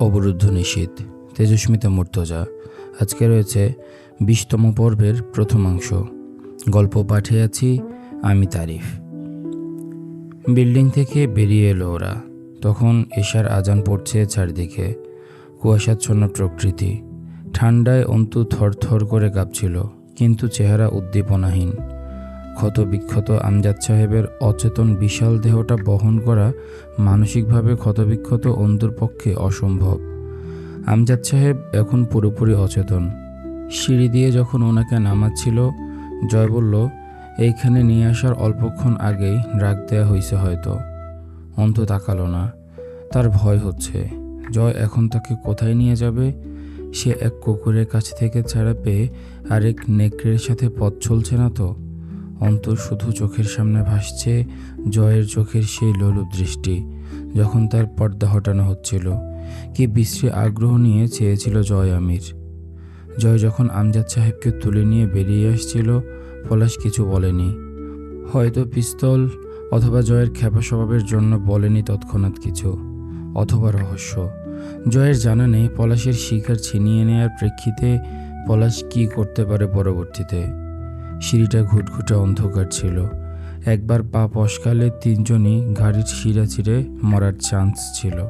অবরুদ্ধ নিষিদ্ধ। তেজস্মিতা মুর্তজা, আজকে রয়েছে বিশতম পর্বের প্রথমাংশ গল্প পাঠে আছি আমি তারিফ। বিল্ডিং থেকে বেরিয়ে এলো ওরা। তখন এশার আজান পড়ছে চারদিকে। কুয়াশাচ্ছন্ন প্রকৃতি। ঠান্ডায় অন্তু থরথর করে কাঁপছিল, কিন্তু চেহারা উদ্দীপনাহীন। ক্ষত বিক্ষত আমজাদ সাহেবের অচেতন বিশাল দেহটা বহন করা মানসিকভাবে ক্ষতবিক্ষত অন্তুর পক্ষে অসম্ভব। আমজাদ সাহেব এখন পুরোপুরি অচেতন। সিঁড়ি দিয়ে যখন ওনাকে নামাচ্ছিল, জয় বলল, এইখানে নিয়ে আসার অল্পক্ষণ আগেই রাগ দেয়া হয়েছে হয়তো। অন্তু তাকালো না। তার ভয় হচ্ছে। জয় এখন তাকে কোথায় নিয়ে যাবে? সে এক কুকুরের কাছ থেকে ছাড়া পেয়ে আরেক নেকড়ের সাথে পথ চলছে না তো? অন্তর শুধু চোখের সামনে ভাসছে, জয়ের চোখের সেই লোলুপ দৃষ্টি, যখন তার পর্দা হটানো হচ্ছিল। কি বিশ্রী আগ্রহ নিয়ে চেয়েছিল জয় আমির। জয় যখন আমজাদ সাহেবকে তুলে নিয়ে বেরিয়ে আসছিল, পলাশ কিছু বলেনি। হয়তো পিস্তল অথবা জয়ের খেপা স্বভাবের জন্য বলেনি তৎক্ষণাৎ কিছু, অথবা রহস্য। জয়ের জানা নেই পলাশের শিকার ছিনিয়ে নেয়ার প্রেক্ষিতে পলাশ কী করতে পারে পরবর্তীতে। সিঁড়িটা ঘুটঘুটে অন্ধকার ছিল। একবার পা পশকালে তিনজনই গাড়ির শিরা ছিঁড়ে মরার চান্স ছিল।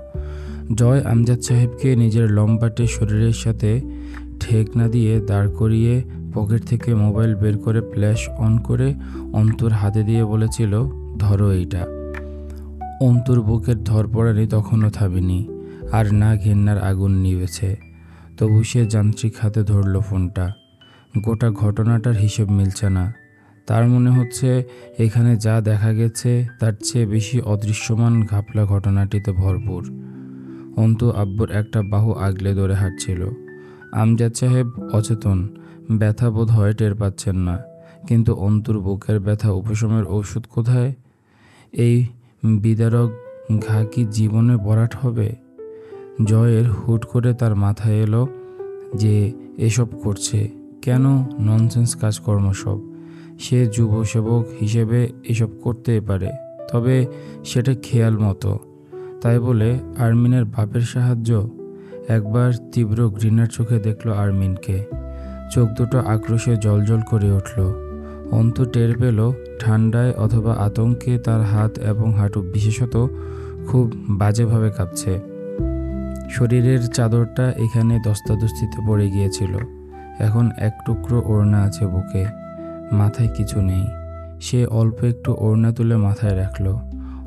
জয় আমজাদ সাহেবকে নিজের লম্বাটে শরীরের সাথে ঠেক না দিয়ে দাঁড় করিয়ে পকেট থেকে মোবাইল বের করে ফ্ল্যাশ অন করে অন্তর হাতে দিয়ে বলেছিল, ধরো এইটা। অন্তুর বুকের ধর ধরপড়ানি তখনও থামেনি, আর না ঘেন্নার আগুন নিবেছে তবু সে যান্ত্রিক হাতে ধরল ফোনটা। গোটা ঘটনাটার হিসেব মিলছে না। তার মনে হচ্ছে এখানে যা দেখা গেছে তার চেয়ে বেশি অদৃশ্যমান ঘাপলা ঘটনাটিতে ভরপুর। অন্তু আব্বুর একটা বাহু আগলে ধরে হাঁটছিল। আমজাদ সাহেব অচেতন, ব্যথা বোধ হয় টের পাচ্ছেন না। কিন্তু অন্তুর বুকের ব্যথা উপশমের ঔষধ কোথায়? এই বিদারক ঘা কি জীবনে বরাট হবে? জয়ের হুট করে তার মাথায় এলো যে এসব করছে। কেন ননসেন্স কাজকর্ম সব? সে যুব সেবক হিসেবে এসব করতেই পারে, তবে সেটা খেয়াল মতো। তাই বলে আর্মিনের বাপের সাহায্য? একবার তীব্র ঘৃণার চোখে দেখল আর্মিনকে। চোখ দুটো আক্রোশে জলজল করে উঠল। অন্ত টের পেল ঠান্ডায় অথবা আতঙ্কে তার হাত এবং হাঁটু বিশেষত খুব বাজেভাবে কাঁপছে। শরীরের চাদরটা এখানে দস্তাদস্তিতে পড়ে গিয়েছিল। এখন এক টুকরো ওড়না আছে বুকে। মাথায় কিছু নেই। সে অল্প একটু ওড়না তুলে মাথায় রাখল।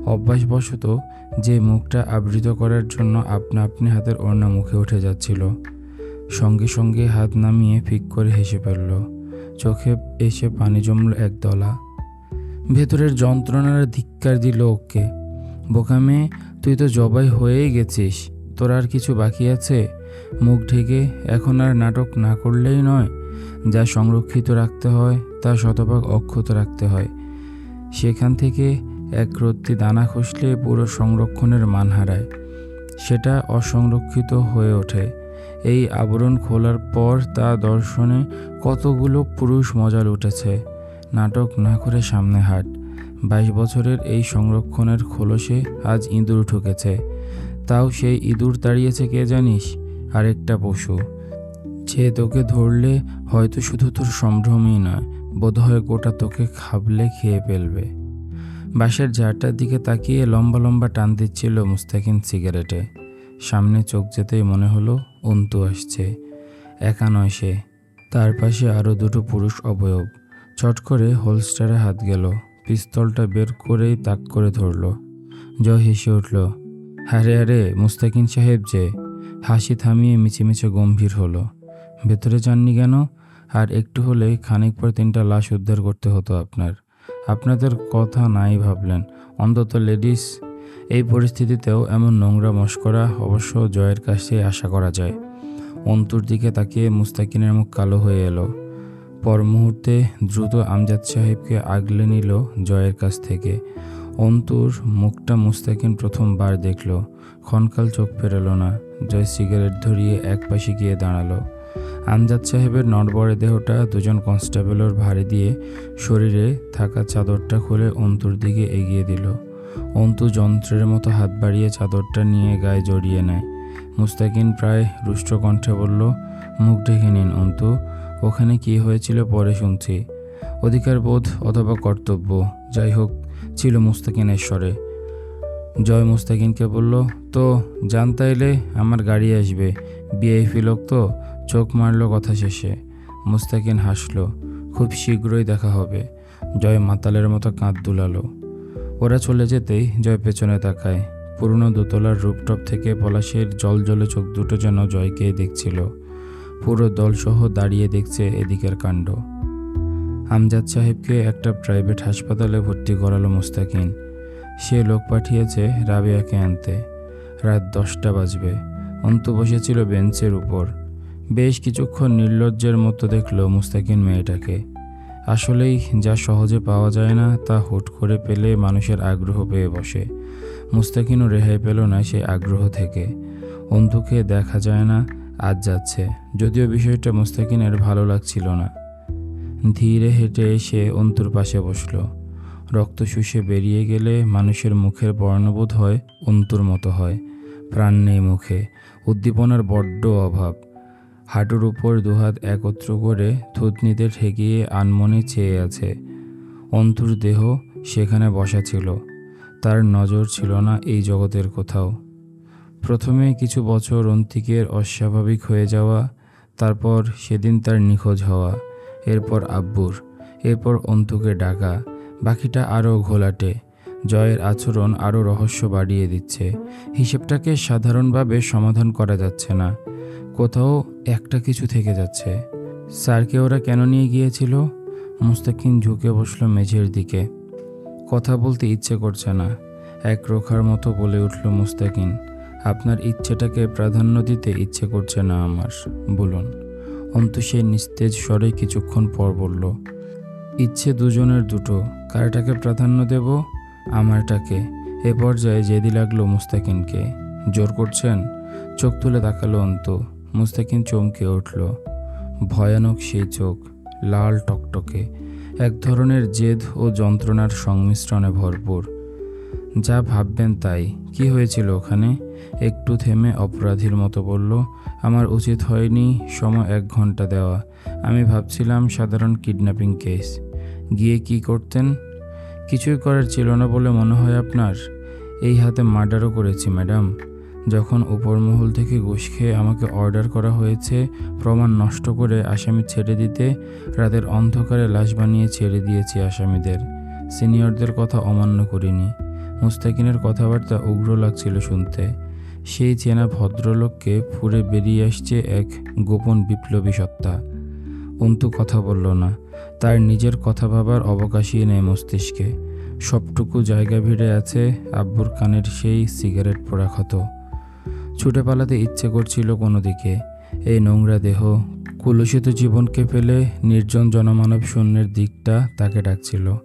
অভ্যাসবশত যে মুখটা আবৃত করার জন্য আপনা আপনি হাতের ওড়না মুখে উঠে যাচ্ছিল, সঙ্গে সঙ্গে হাত নামিয়ে ফিক করে হেসে ফেলল। চোখে এসে পানি জমল এক দলা। ভেতরের যন্ত্রণার ধিক্কার দিল ওকে। বোকামে, তুই তো জবাই হয়েই গেছিস। তোর আর কিছু বাকি আছে? মুখ ঢেকে এখন আর নাটক না করলেই নয়। যা সংরক্ষিত রাখতে হয়, তা শতভাগ অক্ষত রাখতে হয়। সেখান থেকে এক রত্তি দানা খসলে পুরো সংরক্ষণের মান হারায়। সেটা অসংরক্ষিত হয়ে ওঠে। এই আবরণ খোলার পর তা দর্শনে কতগুলো পুরুষ মজা লুটেছে। নাটক না করে সামনে হাট। বাইশ বছরের এই সংরক্ষণের খোলসে আজ ইঁদুর ঠুকেছে। তাও সেই ইঁদুর তাড়িয়েছে কে জানিস? আরেকটা পশু। সে তোকে ধরলে হয়তো শুধু তোর সম্ভ্রমই নয়, বোধহয় গোটা তোকে খাবলে খেয়ে ফেলবে। বাসের ঝাড়টার দিকে তাকিয়ে লম্বা লম্বা টান দিচ্ছিল মুস্তাকিন সিগারেটে। সামনে চোখ যেতেই মনে হলো অন্তু আসছে। একা নয় সে। তার পাশে আরও দুটো পুরুষ অবয়ব। চট করে হোলস্টারে হাত গেল। পিস্তলটা বের করেই তাক করে ধরল। জয় হেসে উঠল। হারে আরে মুস্তাকিন সাহেব যে হাসি থামিয়ে মিছিমিছে গম্ভীর হলো। ভেতরে যাননি কেন? আর একটু হলে খানিক পর তিনটা লাশ উদ্ধার করতে হতো আপনার। আপনাদের কথা নাই ভাবলেন। অন্তত লেডিস, এই পরিস্থিতিতেও এমন নোংরা মস্করা অবশ্য জয়ের কাছে আশা করা যায়। অন্তুর দিকে তাকিয়ে মুস্তাকিনের মুখ কালো হয়ে এলো। পর মুহূর্তে দ্রুত আমজাদ সাহেবকে আগলে নিল জয়ের কাছ থেকে। অন্তুর মুখটা মুস্তাকিন প্রথমবার দেখল। ক্ষণকাল চোখ ফেরালো না। জয় সিগারেট ধরিয়ে এক পাশে গিয়ে দাঁড়াল। আমজাদ সাহেবের নড়বড়ে দেহটা দুজন কনস্টেবলের ভারী দিয়ে শরীরে থাকা চাদরটা খুলে অন্তুর দিকে এগিয়ে দিল। অন্তু যন্ত্রের মতো হাত বাড়িয়ে চাদরটা নিয়ে গায়ে জড়িয়ে নেয়। মুস্তাকিন প্রায় রুষ্ট কণ্ঠে বলল, মুখ ঢেকে নিন, অন্তু। ওখানে কি হয়েছিল পরে শুনছি। অধিকার বোধ অথবা কর্তব্য, যাই হোক ছিল মুস্তাকিনের স্বরে জয় মুস্তাকিনকে বলল, তো জানতাইলে আমার গাড়ি আসবে। বিআইপি লোক তো, চোখ মারলো কথা শেষে। মুস্তাকিন হাসলো, খুব শীঘ্রই দেখা হবে। জয় মাতালের মতো কাঁধ দুলালো। ওরা চলে যেতেই জয় পেছনে তাকায়। পুরনো দোতলার রূপটপ থেকে পলাশের জল জলে চোখ দুটো যেন জয়কে দেখছিল। পুরো দলসহ দাঁড়িয়ে দেখছে এদিকের কাণ্ড। আমজাদ সাহেবকে একটা প্রাইভেট হাসপাতালে ভর্তি করালো মুস্তাকিন। সে লোক পাঠিয়েছে রাবেয়াকে আনতে। রাত দশটা বাজবে। অন্তু বসেছিল বেঞ্চের উপর। বেশ কিছুক্ষণ নির্লজ্জের মতো দেখল মুস্তাকিন মেয়েটাকে। আসলেই যা সহজে পাওয়া যায় না তা হুট করে পেলে মানুষের আগ্রহ পেয়ে বসে। মুস্তাকিনও রেহাই পেল না সেই আগ্রহ থেকে। অন্তুকে দেখা যায় না, আজ যাচ্ছে। যদিও বিষয়টা মুস্তাকিনের ভালো লাগছিল না। ধীরে হেঁটে এসে অন্তুর পাশে বসল। রক্ত শুষে বেরিয়ে গেলে মানুষের মুখের বর্ণবোধ হয়, অন্তুর মতো হয়। প্রাণ নেই মুখে, উদ্দীপনার বড্ড অভাব। হাঁটুর উপর দুহাত একত্র করে থুতনিতে ঠেকিয়ে আনমনে চেয়ে আছে। অন্তুর দেহ সেখানে বসা ছিল। তার নজর ছিল না এই জগতের কোথাও। প্রথমে কিছু বছর অন্তিকের অস্বাভাবিক হয়ে যাওয়া, তারপর সেদিন তার নিখোঁজ হওয়া। এরপর আব্বুর, এরপর অন্তুকে ডাকা, বাকিটা আরও ঘোলাটে। জয়ের আচরণ আরও রহস্য বাড়িয়ে দিচ্ছে। হিসেবটাকে সাধারণভাবে সমাধান করা যাচ্ছে না। কোথাও একটা কিছু থেকে যাচ্ছে। স্যারকে ওরা কেন নিয়ে গিয়েছিল? মুস্তাকিন ঝুঁকে বসল মেঝের দিকে। কথা বলতে ইচ্ছে করছে না। এক রোখার মতো বলে উঠল মুস্তাকিন, আপনার ইচ্ছেটাকে প্রাধান্য দিতে ইচ্ছে করছে না আমার। বলুন। অন্তু সে নিস্তেজ স্বরে কিছুক্ষণ পর বলল, ইচ্ছে দুজনের দুটো। কারটাকে প্রাধান্য দেব, আমারটাকে। এ পর্যায়ে জেদি লাগল মুস্তাকিনকে। জোর করছেন? চোখ তুলে তাকালো অন্তু। মুস্তাকিন চমকে উঠল। ভয়ানক সেই চোখ, লাল টকটকে। এক ধরনের জেদ ও যন্ত্রণার সংমিশ্রণে ভরপুর। যা ভাববেন তাই। কি হয়েছিল ওখানে? একটু থেমে অপরাধীর মতো বলল, আমার উচিত হয়নি সময় এক ঘণ্টা দেওয়া। আমি ভাবছিলাম সাধারণ কিডন্যাপিং কেস। গিয়ে কি করতেন? কিছুই করার ছিল না বলে মনে হয় আপনার। এই হাতে মার্ডারও করেছি, ম্যাডাম। যখন উপরমহল থেকে ঘুষ খেয়ে আমাকে অর্ডার করা হয়েছে, প্রমাণ নষ্ট করে আসামি ছেড়ে দিতে রাতের অন্ধকারে লাশ বানিয়ে ছেড়ে দিয়েছি আসামিদের। সিনিয়রদের কথা অমান্য করিনি। মুস্তাকিনের কথাবার্তা উগ্র লাগছিল শুনতে। সেই চেনা ভদ্রলোককে ফুরে বেরিয়ে আসছে এক গোপন বিপ্লবী সত্তা। অন্তু কথা বলল না। তার নিজের কথা ভাবার অবকাশই নেই মস্তিষ্কে। সবটুকু জায়গা ভিড়ে আছে আব্বুর কানের সেই সিগারেট পোড়া ক্ষত। ছুটে পালাতে ইচ্ছে করছিল কোনো দিকে। এই নোংরা দেহ, কুলসিত জীবনকে ফেলে নির্জন জনমানব শূন্যের দিকটা তাকে ডাকছিল।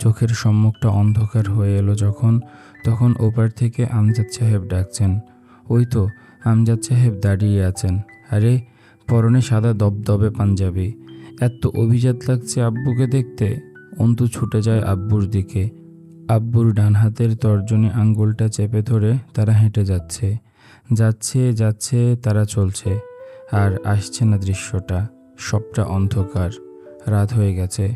চোখের সম্মুখটা অন্ধকার হয়ে এলো যখন, তখন ওপার থেকে আমজাদ সাহেব ডাকছেন ওই তো আমজাদ সাহেব দাঁড়িয়ে আছেন। আরে, পরনে সাদা দবদবে পাঞ্জাবি। এত অভিজাত লাগছে আব্বুকে দেখতে। অন্তু ছুটে যায় আব্বুর দিকে। আব্বুর ডান হাতের তর্জনী আঙ্গুলটা চেপে ধরে তারা হেঁটে যাচ্ছে। যাচ্ছে যাচ্ছে, তারা চলছে। আর আসছে না দৃশ্যটা, সবটা অন্ধকার। রাত হয়ে গেছে।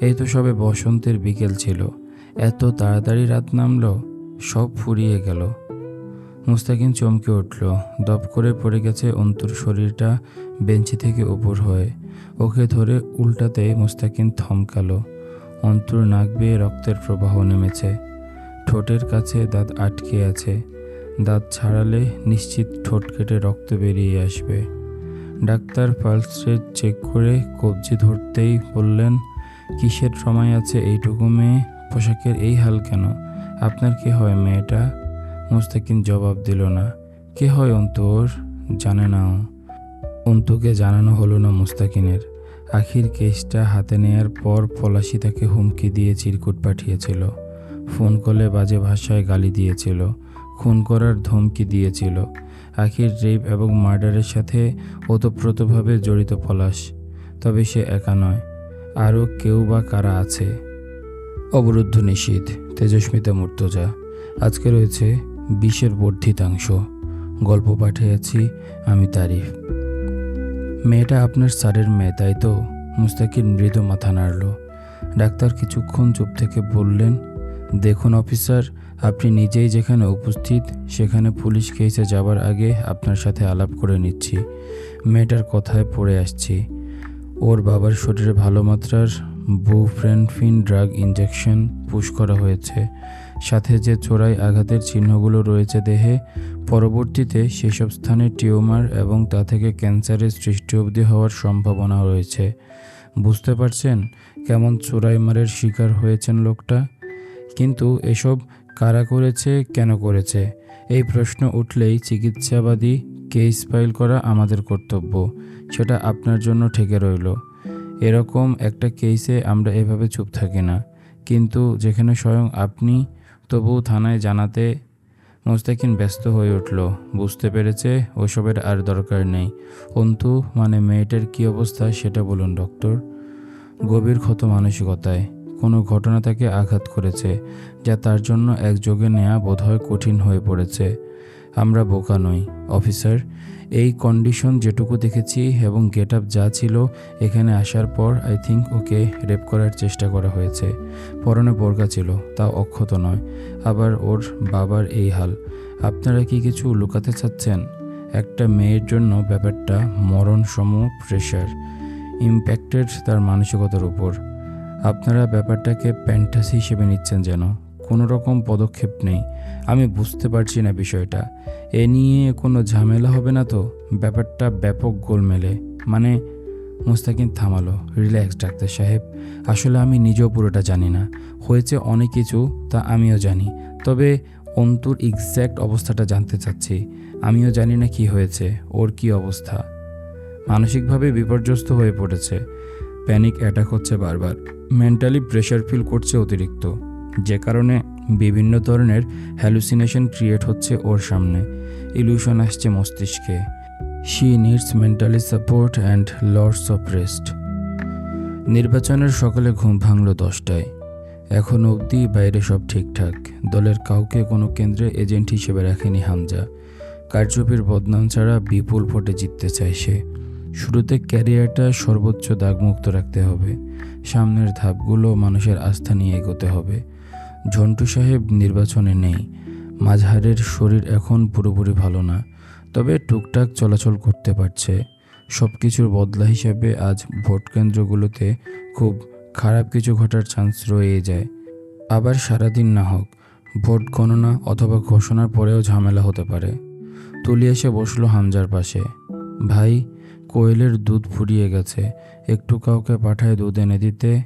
এই তো সবে বসন্তের বিকেল ছিল। এত তাড়াতাড়ি রাত নামলো, সব ফুরিয়ে গেল। মুস্তাকিন চমকে উঠল। দপ করে পড়ে গেছে অন্তুর শরীরটা, বেঞ্চি থেকে উপর হয়ে। ওকে ধরে উল্টাতে মুস্তাকিন থমকালো। অন্তুর নাক বেয়ে রক্তের প্রবাহ নেমেছে। ঠোঁটের কাছে দাঁত আটকে আছে। দাঁত ছাড়ালে নিশ্চিত ঠোঁট কেটে রক্ত বেরিয়ে আসবে। ডাক্তার পালস রেট চেক করে কবজি ধরতেই বললেন, কিসের সময় আছে এইটুকু মেয়ে? পোশাকের এই হাল কেন? আপনার কি হয় মেয়েটা? মুস্তাকিন জবাব দিল না। কে হয় অন্তর? জানে না ও। অন্তুকে জানানো হলো না মুস্তাকিনের আখির কেসটা হাতে নেয়ার পর পলাশি তাকে হুমকি দিয়ে চিরকুট পাঠিয়েছিল। ফোন কলে বাজে ভাষায় গালি দিয়েছিল। খুন করার ধমকি দিয়েছিল। আখির রেপ এবং মার্ডারের সাথে ওতপ্রোতভাবে জড়িত পলাশ। তবে সে একা নয়। আরও কেউ বা কারা আছে? অবরুদ্ধ নিশীথ তেজস্মিতা মূর্তজা। আজকে রয়েছে বিশের বর্ধিতাংশ। গল্প পাঠিয়েছি আমি তারিফ। মেয়েটা আপনার স্যারের মেয়ে, তাই তো? মুস্তাকির মৃদু মাথা নাড়ল। ডাক্তার কিছুক্ষণ চুপ থেকে বললেন, দেখুন অফিসার, আপনি নিজেই যেখানে উপস্থিত, সেখানে পুলিশ কেসে যাবার আগে আপনার সাথে আলাপ করে নিচ্ছি। মেয়েটার কথায় পড়ে আসছি। ওর বাবার শরীরে ভালো মাত্রার বুফ্রেনফিন ড্রাগ ইঞ্জেকশন পুশ করা হয়েছে। সাথে যে চোরাই আঘাতের চিহ্নগুলো রয়েছে দেহে, পরবর্তীতে সেসব স্থানে টিউমার এবং তা থেকে ক্যান্সারের সৃষ্টি অবধি হওয়ার সম্ভাবনা রয়েছে। বুঝতে পারছেন কেমন চোরাই মারের শিকার হয়েছেন লোকটা? কিন্তু এসব কারা করেছে, কেন করেছে? এই প্রশ্ন উঠলেই চিকিৎসাবাদী কেস ফাইল করা আমাদের কর্তব্য, সেটা আপনার জন্য ঠেকে রইল। এরকম একটা কেসে আমরা এভাবে চুপ থাকি না। কিন্তু যেখানে স্বয়ং আপনি তবু থানায় জানাতে মোস্তাকিন ব্যস্ত হয়ে উঠল। বুঝতে পেরেছে ওসবের আর দরকার নেই। অন্তু মানে মেয়েটার কি অবস্থা সেটা বলুন, ডক্টর। গভীর ক্ষত মানসিকতায়। কোনো ঘটনা তাকে আঘাত করেছে, যা তার জন্য একযোগে নেওয়া বোধহয় কঠিন হয়ে পড়েছে। আমরা বোকা নই, অফিসার। এই কন্ডিশন যেটুকু দেখেছি এবং গেট আপ যা ছিল এখানে আসার পর আই থিঙ্ক ওকে রেপ করার চেষ্টা করা হয়েছে। পরনে বোরকা ছিল, তা অক্ষত নয়। আবার ওর বাবার এই হাল। আপনারা কি কিছু লুকাতে চাচ্ছেন? একটা মেয়ের জন্য ব্যাপারটা মরণসম প্রেশার ইম্প্যাক্টেড তার মানসিকতার উপর। আপনারা ব্যাপারটাকে প্যান্টাসি হিসেবে নিচ্ছেন যেন। কোনো রকম পদক্ষেপ নেই। আমি বুঝতে পারছি না বিষয়টা। এ নিয়ে কোনো ঝামেলা হবে না তো? ব্যাপারটা ব্যাপক গোলমেলে। মানে মুস্তাকিন থামালো। রিল্যাক্স, ডাক্তার সাহেব। আসলে আমি নিজেও পুরোটা জানি না। হয়েছে অনেক কিছু, তা আমিও জানি। তবে অন্তুর এক্স্যাক্ট অবস্থাটা জানতে চাচ্ছি। আমিও জানি না কি হয়েছে, ওর কি অবস্থা। মানসিকভাবে বিপর্যস্ত হয়ে পড়েছে। প্যানিক অ্যাটাক হচ্ছে বারবার। মেন্টালি প্রেশার ফিল করছে অতিরিক্ত। যে কারণে বিভিন্ন ধরনের হ্যালুসিনেশন ক্রিয়েট হচ্ছে ওর সামনে। ইলিউশন আসছে মস্তিষ্কে। She needs mentally support and lords of rest নির্বাচনের সকালে ঘুম ভাঙল দশটায়। এখন অবধি বাইরে সব ঠিকঠাক। দলের কাউকে কোনো কেন্দ্রে এজেন্ট হিসেবে রাখেনি হামজা। কারচুপির বদনাম ছাড়া বিপুল ভোটে জিততে চায় সে। শুরুতে ক্যারিয়ারটা সর্বোচ্চ দাগমুক্ত রাখতে হবে। সামনের ধাপগুলো মানুষের আস্থা নিয়ে এগোতে হবে। ঝন্টু সাহেব নির্বাচনে নেই। মাঝহারের শরীর এখন পুরোপুরি ভালো না, তবে টুকটাক চলাচল করতে পারছে। সব কিছুর বদলা হিসাবে আজ ভোট কেন্দ্রগুলোতে খুব খারাপ কিছু ঘটার চান্স রয়ে যায়। আবার সারাদিন না হোক, ভোট গণনা অথবা ঘোষণার পরেও ঝামেলা হতে পারে। তুলি এসে বসল হামজার পাশে। ভাই, কোয়েলের দুধ ফুরিয়ে গেছে, একটু কাউকে পাঠায় দুধ এনে দিতে?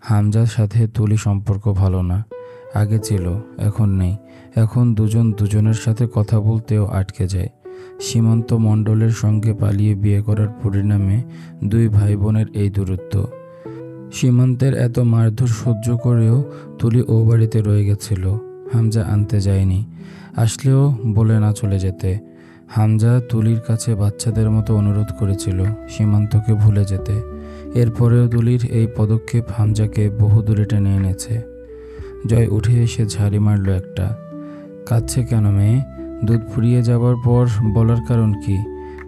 হামজার সাথে তুলি সম্পর্ক ভালো না। আগে ছিল, এখন নেই। এখন দুজন দুজনের সাথে কথা বলতেও আটকে যায়। সীমান্ত মণ্ডলের সঙ্গে পালিয়ে বিয়ে করার পরিণামে দুই ভাই বোনের এই দূরত্ব। সীমান্তের এত মারধর সহ্য করেও তুলি ও বাড়িতে রয়ে গেছিল। হামজা আনতে যায়নি। আসলেও বলে না চলে যেতে। হামজা তুলির কাছে বাচ্চাদের মতো অনুরোধ করেছিল সীমান্তকে ভুলে যেতে। এরপরেও তুলির এই পদক্ষেপ হামজাকে বহু দূরে টেনে এনেছে। জয় উঠে এসে ঝাড়ি মারল একটা। কাচ্ছে কেন মেয়ে? দুধ ফুরিয়ে যাবার পর বলার কারণ কি?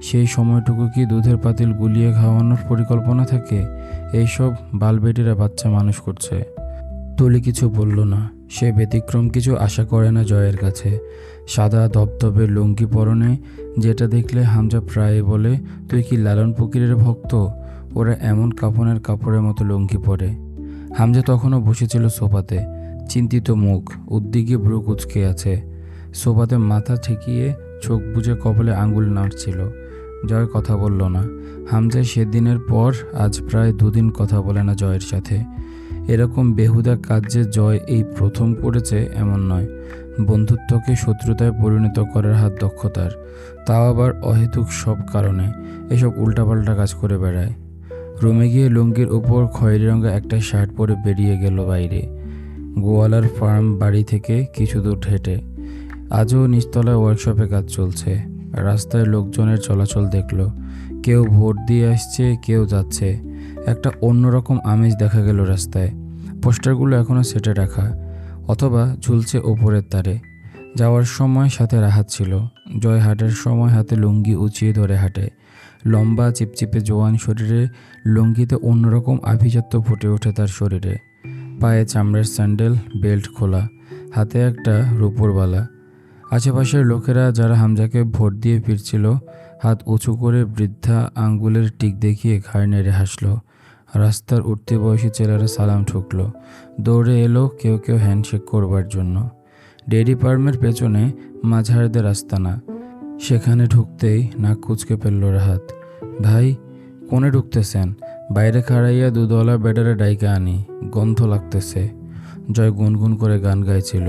সেই সময়টুকু কি দুধের পাতিল গুলিয়ে খাওয়ানোর পরিকল্পনা থাকে? এইসব বালবেটিরা বাচ্চা মানুষ করছে। তুলি কিছু বলল না। সে ব্যতিক্রম কিছু আশা করে না জয়ের কাছে। সাদা ধবধবে লুঙ্গি পরনে যেটা দেখলে হামজা প্রায় বলে, তুই কি লালন ফকিরের ভক্ত? ওরা এমন কাপনের কাপড়ের মতো লুঙ্গি পরে। হামজা তখনও বসেছিল সোফাতে। চিন্তিত মুখ উদ্দিগে ব্রু কুচকে আছে। সোফাতে মাথা ঠেকিয়ে চোখ বুজে কপালে আঙ্গুল নাড়ছিল। জয় কথা বলল না। হামজা সেদিনের পর আজ প্রায় দুদিন কথা বলে না জয়ের সাথে। এরকম বেহুদা কাজ যে জয় এই প্রথম করেছে এমন নয়। বন্ধুত্বকে শত্রুতায় পরিণত করার হাত দক্ষতার। তাও আবার অহেতুক সব কারণে এসব উল্টাপাল্টা কাজ করে বেড়ায়। রুমে গিয়ে লুঙ্গির উপর খয়েরি রঙা একটা শার্ট পরে বেরিয়ে গেল বাইরে। গোয়ালার ফার্ম বাড়ি থেকে কিছু দূর হেঁটে আজও নিচতলায় ওয়ার্কশপে কাজ চলছে। রাস্তায় লোকজনের চলাচল দেখল। কেউ ভোট দিয়ে আসছে, কেউ যাচ্ছে। একটা অন্যরকম আমেজ দেখা গেল রাস্তায়। পোস্টারগুলো এখনও সেটে রাখা, অথবা ঝুলছে ওপরের তারে। যাওয়ার সময় সাথে রাহাত ছিল। জয় হাঁটার সময় হাতে লুঙ্গি উঁচিয়ে ধরে হাঁটে। লম্বা, চিপচিপে জোয়ান শরীরে লুঙ্গিতে অন্যরকম আভিজাত্য ফুটে ওঠে তার শরীরে। পায়ে চামড়ার স্যান্ডেল, বেল্ট খোলা, হাতে একটা রূপোর বালা। আশেপাশের লোকেরা যারা হামজাকে ভোট দিয়ে ফিরছিল, হাত উঁচু করে বৃদ্ধা আঙ্গুলের টিক দেখিয়ে ঘাড় নেড়ে হাসলো। রাস্তার উঠতে বয়সী ছেলেরা সালাম ঠুকলো। দৌড়ে এলো কেউ কেউ হ্যান্ডশেক করবার জন্য। ডেয়ারি ফার্মের পেছনে মাঝারদের আস্তানা। সেখানে ঢুকতেই নাক কুচকে ফেলল রাহাত। ভাই কোনে ঢুকতেছেন? বাইরে খাড়াইয়া দুধওয়ালা বেডারে ডাইকা আনি, গন্ধ লাগতেছে। জয় গুনগুন করে গান গাইছিল,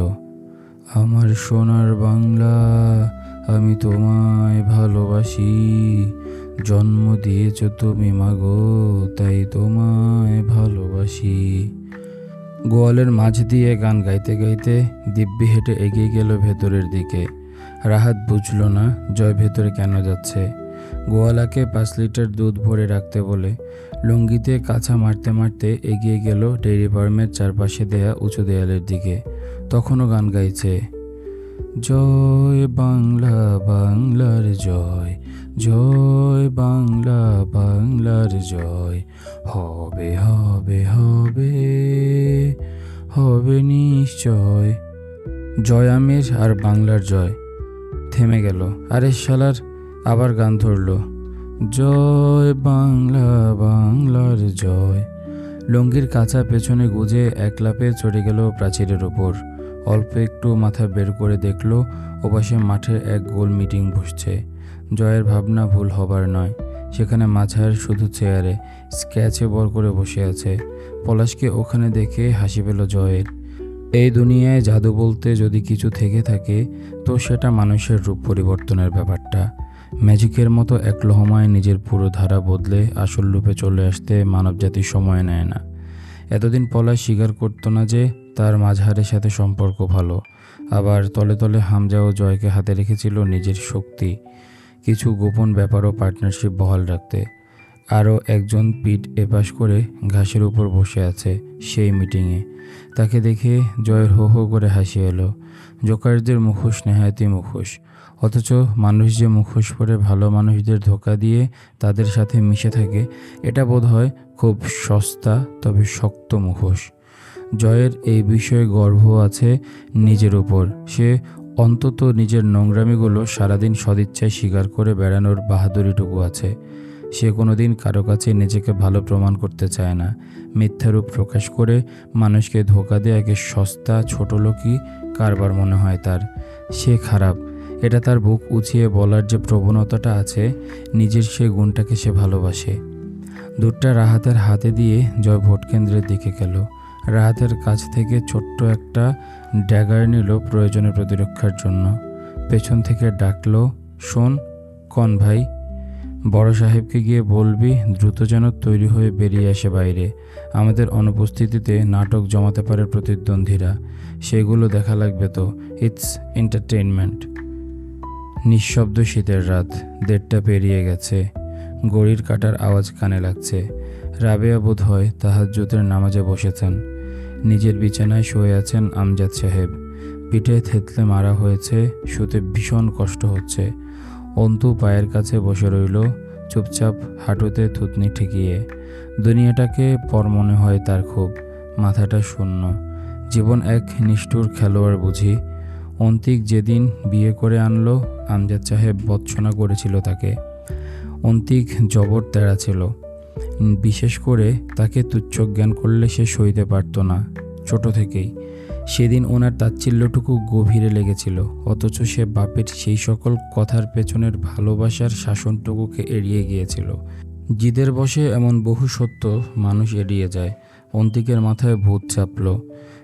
আমার সোনার বাংলা আমি তোমায় ভালোবাসি, জন্ম দিয়েছ তুমি মাগো, তাই তোমায় ভালোবাসি। গোয়ালের মাঝ দিয়ে গান গাইতে গাইতে দিব্যি হেঁটে এগিয়ে গেল ভেতরের দিকে। রাহাত বুঝল না, জয় ভেতরে কেন যাচ্ছে? গোয়ালাকে পাঁচ লিটার দুধ ভরে রাখতে বলে লুঙ্গিতে কাছা মারতে মারতে এগিয়ে গেল ডেইরি ফার্মের চারপাশে দেয়া উঁচু দেয়ালের দিকে। তখনও গান গাইছে, জয় বাংলা, বাংলার জয় জয় বাংলা, বাংলার জয়, হবে হবে হবে হবে নিশ্চয়। জয় আমির আর বাংলার জয়। থেমে গেল। আরে শালার, আবার গান ধরলো। জয় বাংলা, বাংলার জয়। লুঙ্গির কাঁচা পেছনে গুজে এক লাপে চড়ে গেল প্রাচীরের ওপর অল্প একটু মাথা বের করে দেখল, ওপাশে মাঠে এক গোল মিটিং বসছে। জয়ের ভাবনা ভুল হবার নয়, সেখানে মাঝার শুধু চেয়ারে স্ক্যাচে বর করে বসে আছে। পলাশকে ওখানে দেখে হাসি পেল জয়ের। এই দুনিয়ায় জাদু বলতে যদি কিছু থেকে থাকে, তো সেটা মানুষের রূপ পরিবর্তনের ব্যাপারটা। ম্যাজিকের মতো এক লহমায় নিজের পুরো ধারা বদলে আসল রূপে চলে আসতে মানবজাতি সময় নেয় না। এতদিন পলাশ স্বীকার করতো না যে তার মাঝহারের সাথে সম্পর্ক ভালো। আবার তলে তলে হামজা ও জয়কে হাতে রেখেছিল নিজের শক্তি। কিছু গোপন ব্যাপারও পার্টনারশিপ বহাল রাখতে। আরও একজন পিঠ এপাশ করে ঘাসের উপর বসে আছে সেই মিটিংয়ে। তাকে দেখে জয়ের হো হো করে হাসি এলো। জোকারদের মুখোশ নেহায়তি মুখোশ। অথচ মানুষ যে মুখোশ পরে ভালো মানুষদের ধোকা দিয়ে তাদের সাথে মিশে থাকে, এটা বোধ হয় খুব সস্তা তবে শক্ত মুখোশ। জয়ের এই বিষয়ে গর্ব আছে নিজের উপর। সে অন্তত নিজের নোংরামিগুলো সারাদিন সদিচ্ছায় স্বীকার করে বেড়ানোর বাহাদুরিটুকু আছে। সে কোনোদিন কারও কাছে নিজেকে ভালো প্রমাণ করতে চায় না। মিথ্যারূপ প্রকাশ করে মানুষকে ধোকা দেওয়াকে সস্তা, ছোট লোকই কারবার মনে হয় তার। সে খারাপ। এটা তার বুক উঁচিয়ে বলার যে প্রবণতাটা আছে, নিজের সে গুণটাকে সে ভালোবাসে। দুধটা রাহাতের হাতে দিয়ে জয় ভোট কেন্দ্রের দিকে গেল। রাহাতের কাছ থেকে ছোট্ট একটা ড্যাগার নিল প্রয়োজনে প্রতিরক্ষার জন্য। পেছন থেকে ডাকলো, শোন, কন ভাই বড় সাহেবকে গিয়ে বলবি, দ্রুত যেন তৈরি হয়ে বেরিয়ে আসে বাইরে। আমাদের অনুপস্থিতিতে নাটক জমাতে পারে প্রতিদ্বন্দ্বীরা। সেগুলো দেখা লাগবে তো। It's entertainment. নিঃশব্দ শীতের রাত। দেড়টা পেরিয়ে গেছে। গড়ির কাটার আওয়াজ কানে লাগছে। রাবেয়া বোধ হয় তাহাজ্জুদের নামাজে বসেছেন। নিজের বিছানায় শুয়ে আছেন আমজাদ সাহেব। পিঠে থেতলে মারা হয়েছে, শুতে ভীষণ কষ্ট হচ্ছে। অন্তু পায়ের কাছে বসে রইল, চুপচাপ হাঁটুতে থুতনি ঠেকিয়ে। দুনিয়াটাকে পর মনে হয় তার খুব মাথাটা শূন্য। জীবন এক নিষ্ঠুর খেলোয়াড় বুঝি। অন্তিক যেদিন বিয়ে করে আনলো, আমজাদ সাহেব বৎসনা করেছিল তাকে। অন্তিক জবর তেড়া ছিল। বিশেষ করে তাকে তুচ্ছ জ্ঞান করলে সে সইতে পারত না, ছোট থেকেই। সেদিন ওনার তাচ্ছিল্যটুকু গভীরে লেগেছিল, অথচ সে বাপের সেই সকল কথার পেছনের ভালোবাসার শাসনটুকুকে এড়িয়ে গিয়েছিল। জিদের বসে এমন বহু সত্য মানুষ এড়িয়ে যায়, অন্তিকের মাথায় ভূত চাপল।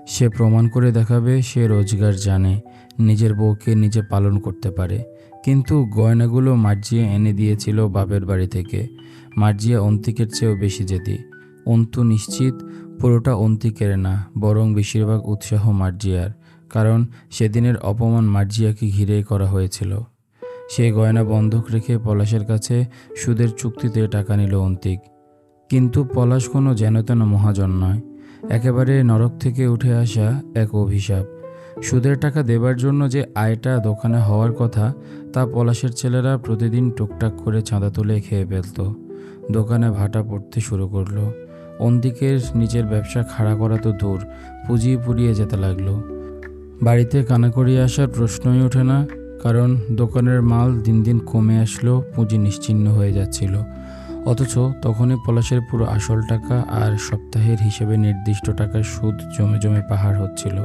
সে প্রমাণ করে দেখাবে সে রোজগার জানে, নিজের বউকে নিজে পালন করতে পারে। কিন্তু গয়নাগুলো মার্জিয়া এনে দিয়েছিল বাপের বাড়ি থেকে। মার্জিয়া অন্তিকের চেয়েও বেশি যেতি অন্তু নিশ্চিত পুরোটা অন্তিকের না, বরং বেশিরভাগ উৎসাহ মার্জিয়ার, কারণ সেদিনের অপমান মার্জিয়াকে ঘিরেই করা হয়েছিল। সেই গয়না বন্ধক রেখে পলাশের কাছে সুদের চুক্তিতে টাকা নিল অন্তিক। কিন্তু পলাশ কোনো যেন তেন মহাজন নয়। একেবারে নরক থেকে উঠে আসা এক অভিশাপ। সুদের টাকা দেবার জন্য যে আয়টা দোকানে হওয়ার কথা, তা পলাশের ছেলেরা প্রতিদিন টুকটাক করে চাঁদা তুলে খেয়ে ফেলত। দোকানে ভাটা পড়তে শুরু করল। অন্দিকের নিজের ব্যবসা খাড়া করা তো দূর, পুঁজি পুড়িয়ে যেতে লাগল। বাড়িতে কানাকড়ি আসার প্রশ্নই ওঠে না, কারণ দোকানের মাল দিন দিন কমে আসলো, পুঁজি নিশ্চিহ্ন হয়ে যাচ্ছিল। অথচ তখনই পলাশের পুরো আসল টাকা আর সপ্তাহের হিসেবে নির্দিষ্ট টাকার সুদ জমে জমে পাহাড় হচ্ছিল।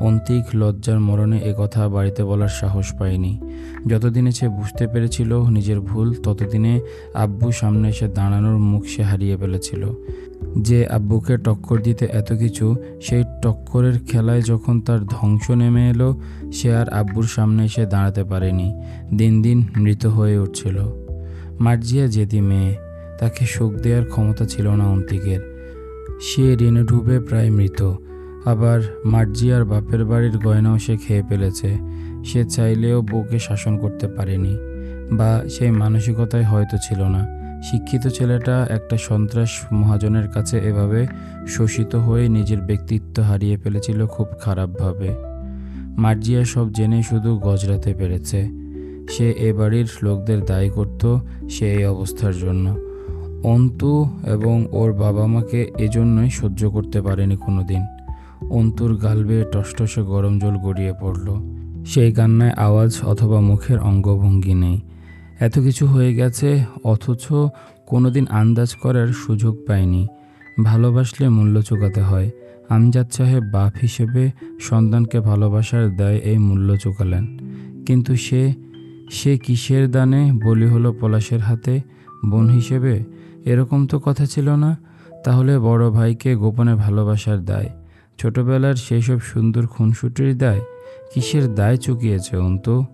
অন্তিক লজ্জার মরণে কথা বাড়িতে বলার সাহস পায়নি। যতদিনে সে বুঝতে পেরেছিল নিজের ভুল, ততদিনে আব্বু সামনে এসে দাঁড়ানোর মুখ সে হারিয়ে ফেলেছিল। যে আব্বুকে টক্কর দিতে এত কিছু, সেই টক্করের খেলায় যখন তার ধ্বংস নেমে এলো, সে আর আব্বুর সামনে এসে দাঁড়াতে পারেনি। দিন দিন মৃত হয়ে উঠছিল। মার্জিয়া জেদি মেয়ে, তাকে সুখ দেওয়ার ক্ষমতা ছিল না অন্তিকের। সে ঋণে ডুবে প্রায় মৃত। আবার মার্জিয়ার বাপের বাড়ির গয়নাও সে খেয়ে ফেলেছে। সে চাইলেও বউকে শাসন করতে পারেনি, বা সেই মানসিকতায় হয়তো ছিল না। শিক্ষিত ছেলেটা একটা সন্ত্রাস মহাজনের কাছে এভাবে শোষিত হয়ে নিজের ব্যক্তিত্ব হারিয়ে ফেলেছিল খুব খারাপভাবে। মার্জিয়া সব জেনে শুধু গজরাতে পেরেছে। সে এ বাড়ির লোকদের দায়ী করত সে এই অবস্থার জন্য। অন্তু এবং ওর বাবা মাকে এজন্যই সহ্য করতে পারেনি কোনো দিন অন্তুর গাল বেয়ে টসটসে গরম জল গড়িয়ে পড়ল। সেই কান্নায় আওয়াজ অথবা মুখের অঙ্গভঙ্গি নেই। এত কিছু হয়ে গেছে, অথচ কোনোদিন আন্দাজ করার সুযোগ পায়নি ভালোবাসলে মূল্য চোকাতে হয়। আমজাদ সাহেব বাপ হিসেবে সন্তানকে ভালোবাসার দায় এই মূল্য চোকালেন। কিন্তু সে সে কিসের দানে বলি হলো পলাশের হাতে? বোন হিসেবে? এরকম তো কথা ছিল না। তাহলে বড় ভাইকে গোপনে ভালোবাসার দায়। ছোটবেলার সেই সব সুন্দর খুনসুটির দায় কিসের দায় চুকিয়েছে অন্তু?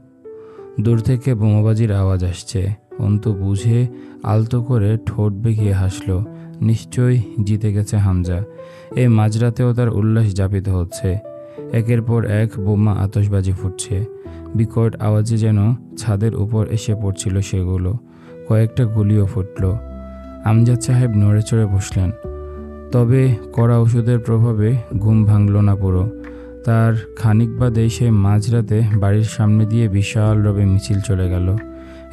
দূর থেকে বোমাবাজির আওয়াজ আসছে। অন্ত বুঝে আলতো করে ঠোঁট বেঁকিয়ে হাসলো। নিশ্চয়ই জিতে গেছে হামজা। এই মাঝরাতেও তার উল্লাস যাপিত হচ্ছে। একের পর এক বোমা আতশবাজি ফুটছে। বিকট আওয়াজে যেন ছাদের উপর এসে পড়ছিল সেগুলো। কয়েকটা গুলিও ফুটল। আমজাদ সাহেব নড়ে চড়ে বসলেন। তবে কড়া ওষুধের প্রভাবে ঘুম ভাঙল না পুরো। তার খানিক বাদে সে মাঝরাতে বাড়ির সামনে দিয়ে বিশাল রবে মিছিল চলে গেল।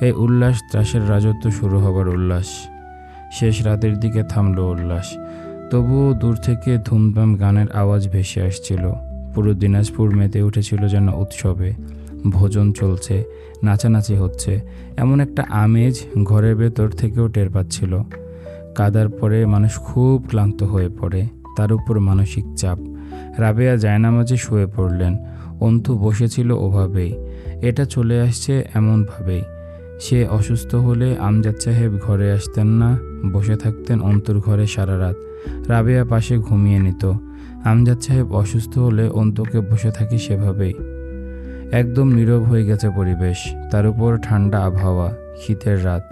এই উল্লাস ত্রাসের রাজত্ব শুরু হবার উল্লাস। শেষ রাতের দিকে থামলো উল্লাস। তবুও দূর থেকে ধুমধাম গানের আওয়াজ ভেসে আসছিল। পুরো দিনাজপুর মেতে উঠেছিল যেন উৎসবে। ভোজন চলছে, নাচানাচি হচ্ছে। এমন একটা আমেজ ঘরের ভেতর থেকেও টের পাচ্ছিল। কাদার পরে মানুষ খুব ক্লান্ত হয়ে পড়ে। তার উপর মানসিক চাপ। রাবেয়া জায়নামাজে শুয়ে পড়লেন। অন্তু বসেছিল ওভাবেই। এটা চলে আসছে এমনভাবেই। সে অসুস্থ হলে আমজাদ সাহেব ঘরে আসতেন না, বসে থাকতেন অন্তুর ঘরে সারা রাত। রাবেয়া পাশে ঘুমিয়ে নিত। আমজাদ সাহেব অসুস্থ হলে অন্তুকে বসে থাকি সেভাবেই। একদম নীরব হয়ে গেছে পরিবেশ, তার উপর ঠান্ডা আবহাওয়া, শীতের রাত।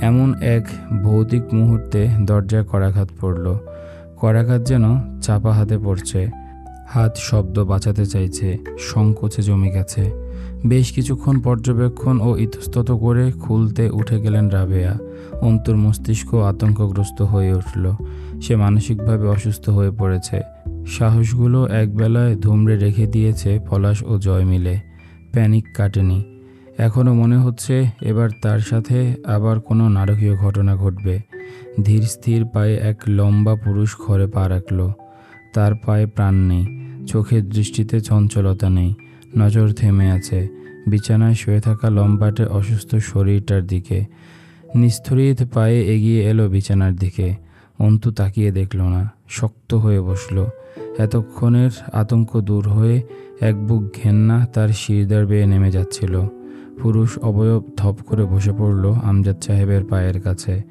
এমন এক ভৌতিক মুহূর্তে দরজায় করাঘাত পড়ল। করাঘাত যেন চাপা হাতে পড়ছে। হাত শব্দ বাঁচাতে চাইছে, সংকোচে জমে গেছে। বেশ কিছুক্ষণ পর্যবেক্ষণ ও ইতস্তত করে খুলতে উঠে গেলেন রাবেয়া। অন্তর মস্তিষ্ক আতঙ্কগ্রস্ত হয়ে উঠল। সে মানসিকভাবে অসুস্থ হয়ে পড়েছে। সাহসগুলো একবেলায় ধুমড়ে রেখে দিয়েছে পলাশ ও জয় মিলে। প্যানিক কাটেনি। এখনও মনে হচ্ছে এবার তার সাথে আবার কোনো নারকীয় ঘটনা ঘটবে। ধীর স্থির পায়ে এক লম্বা পুরুষ ঘরে পা রাখল। তার পায়ে প্রাণ নেই, চোখের দৃষ্টিতে চঞ্চলতা নেই, নজর থেমে আছে, বিছানায় শুয়ে থাকা লম্বাটে অসুস্থ শরীরটার দিকে। নিস্থরিত পায়ে এগিয়ে এলো বিছানার দিকে। অন্তু তাকিয়ে দেখল না, শক্ত হয়ে বসল। এতক্ষণের আতঙ্ক দূর হয়ে এক বুক ঘেন্না তার শিরদার বেয়ে নেমে যাচ্ছিল। পুরুষ অবয়ব ধপ করে বসে পড়ল আমজাদ সাহেবের পায়ের কাছে।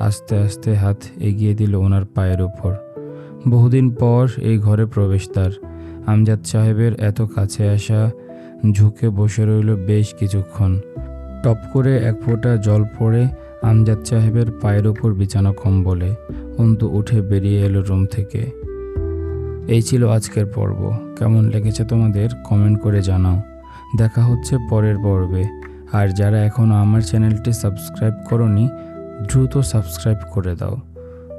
আস্তে আস্তে হাত এগিয়ে দিল ওনার পায়ের উপর। বহুদিন পর এই ঘরে প্রবেশ তার। আমজাদ সাহেবের এত কাছে আসা, ঝুঁকে বসে রইল বেশ কিছুক্ষণ। টপ করে এক ফোঁটা জল পড়ে আমজাদ সাহেবের পায়ের উপর বিছানা কম্বলে। অন্তু উঠে বেরিয়ে এলো রুম থেকে। এই ছিল আজকের পর্ব। কেমন লেগেছে তোমাদের কমেন্ট করে জানাও। দেখা হচ্ছে পরের পর্বে। আর যারা এখনও আমার চ্যানেলটি সাবস্ক্রাইব করনি, দ্রুত সাবস্ক্রাইব করে দাও।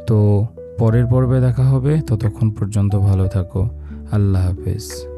তো পরের পর্বে দেখা হবে, ততক্ষণ পর্যন্ত ভালো থাকো। আল্লাহ হাফেজ।